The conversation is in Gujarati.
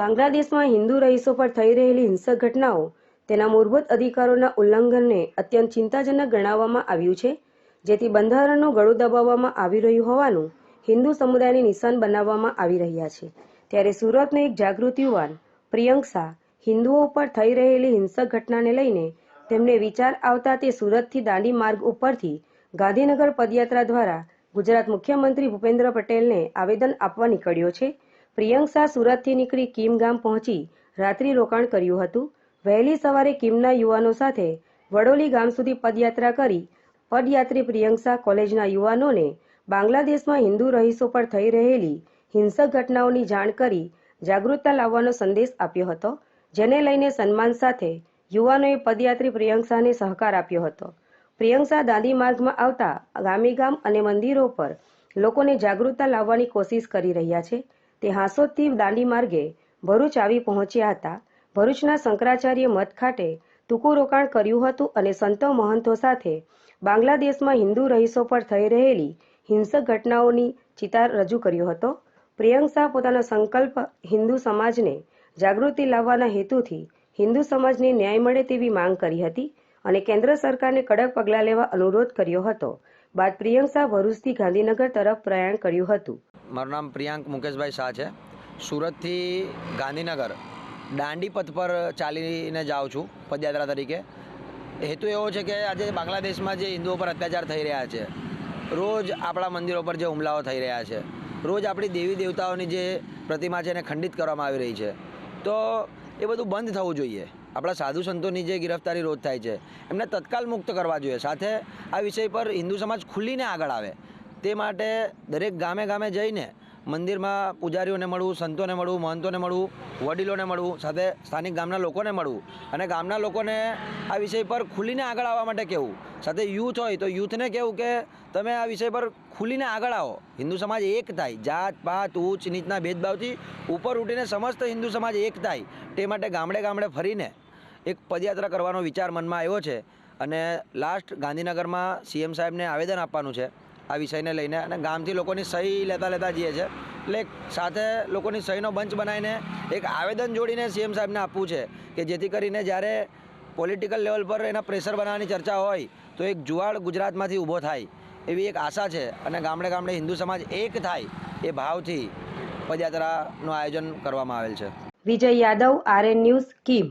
બાંગ્લાદેશમાં હિન્દુ રહીશો પર થઈ રહેલી હિંસક ઘટનાઓ તેના મૂળભૂત અધિકારોના ઉલ્લંઘનને અત્યંત ચિંતાજનક ગણાવવામાં આવ્યું છે. જેથી બંધારણનું ગળું દબાવવામાં આવી રહ્યું હોવાનું હિન્દુ સમુદાયને નિશાન બનાવવામાં આવી રહ્યા છે. ત્યારે સુરતનો એક જાગૃત યુવાન, પ્રિયંક હિન્દુઓ પર થઈ રહેલી હિંસક ઘટનાને લઈને તેમને વિચાર આવતા તે સુરતથી દાંડી માર્ગ ઉપરથી ગાંધીનગર પદયાત્રા દ્વારા ગુજરાત મુખ્યમંત્રી ભૂપેન્દ્ર પટેલને આવેદન આપવા નીકળ્યો છે. પ્રિયંક સુરતથી નીકળી કિમ ગામ પહોંચી રાત્રિ રોકાણ કર્યું હતું. વહેલી સવારે કિમના યુવાનો સાથે વડોલી ગામ સુધી પદયાત્રા કરી પદયાત્રી પ્રિયંક કોલેજના યુવાનોને બાંગ્લાદેશમાં હિન્દુ રહીશો પર થઈ રહેલી હિંસક ઘટનાઓની જાણ કરી જાગૃતતા લાવવાનો સંદેશ આપ્યો હતો, જેને લઈને સન્માન સાથે યુવાનોએ પદયાત્રી પ્રિયંક શાહને સહકાર આપ્યો હતો. પ્રિયંકા દાંડી માર્ગમાં આવતા ગામે ગામ અને મંદિરો પર લોકોને જાગૃતતા લાવવાની કોશિશ કરી રહ્યા છે. તે હાંસોદથી દાંડી માર્ગે ભરૂચ આવી પહોંચ્યા હતા. ભરૂચના શંકરાચાર્ય મત ખાતે ટૂંકું રોકાણ કર્યું હતું અને સંતો મહંતો સાથે બાંગ્લાદેશમાં હિન્દુ રહીશો પર થઈ રહેલી હિંસક ઘટનાઓની ચિતાર રજૂ કર્યો હતો. પ્રિયંક શાહ પોતાનો સંકલ્પ હિન્દુ સમાજને જાગૃતિ લાવવાના હેતુથી હિન્દુ સમાજને ન્યાય મળે તેવી માંગ કરી હતી અને કેન્દ્ર સરકારને કડક પગલાં લેવા અનુરોધ કર્યો હતો. બાદ પ્રિયંકા ભરૂચથી ગાંધીનગર તરફ પ્રયાણ કર્યું હતું. મારું નામ પ્રિયાંક મુકેશભાઈ શાહ છે. સુરતથી ગાંધીનગર દાંડી પથ પર ચાલીને જાઉં છું પદયાત્રા તરીકે. હેતુ એવો છે કે આજે બાંગ્લાદેશમાં જે હિન્દુઓ પર અત્યાચાર થઈ રહ્યા છે, રોજ આપણા મંદિરો પર જે હુમલાઓ થઈ રહ્યા છે, રોજ આપણી દેવી દેવતાઓની જે પ્રતિમા છે એને ખંડિત કરવામાં આવી રહી છે, તો એ બધું બંધ થવું જોઈએ. આપણા સાધુ સંતોની જે ગિરફતારી રોજ થાય છે, એમને તત્કાલ મુક્ત કરવા જોઈએ. સાથે આ વિષય પર હિન્દુ સમાજ ખુલ્લીને આગળ આવે. તે માટે દરેક ગામે ગામે જઈને મંદિરમાં પૂજારીઓને મળવું, સંતોને મળવું, મહંતોને મળવું, વડીલોને મળવું, સાથે સ્થાનિક ગામના લોકોને મળવું. અને ગામના લોકોને આ વિષય પર ખુલીને આગળ આવવા માટે કહેવું. સાથે યુથ હોય તો યુથને કહેવું કે તમે આ વિષય પર ખુલીને આગળ આવો. હિન્દુ સમાજ એક થાય. જાત, પાત ઉચ્ચ નીચના ભેદભાવથી ઉપર ઉઠીને સમસ્ત હિન્દુ સમાજ એક થાય. તે માટે ગામડે ગામડે ફરીને એક પદયાત્રા કરવાનો વિચાર મનમાં આવ્યો છે. અને લાસ્ટ ગાંધીનગરમાં સીએમ સાહેબને આવેદન આપવાનું છે. આ વિષયને લઈને અને ગામથી લોકોની સહી લેતા લેતા જઈએ છે. એટલે સાથે લોકોની સહીનો બંચ બનાવીને એક આવેદન જોડીને સીએમ સાહેબને આપવું છે કે જેથી કરીને જ્યારે પોલિટિકલ લેવલ પર એના પ્રેશર બનાવવાની ચર્ચા હોય તો એક જુવાળ ગુજરાતમાંથી ઊભો થાય એવી એક આશા છે અને ગામડે ગામડે હિન્દુ સમાજ એક થાય એ ભાવથી પદયાત્રાનું આયોજન કરવામાં આવેલ છે. Vijay Yadav RN news, Kim.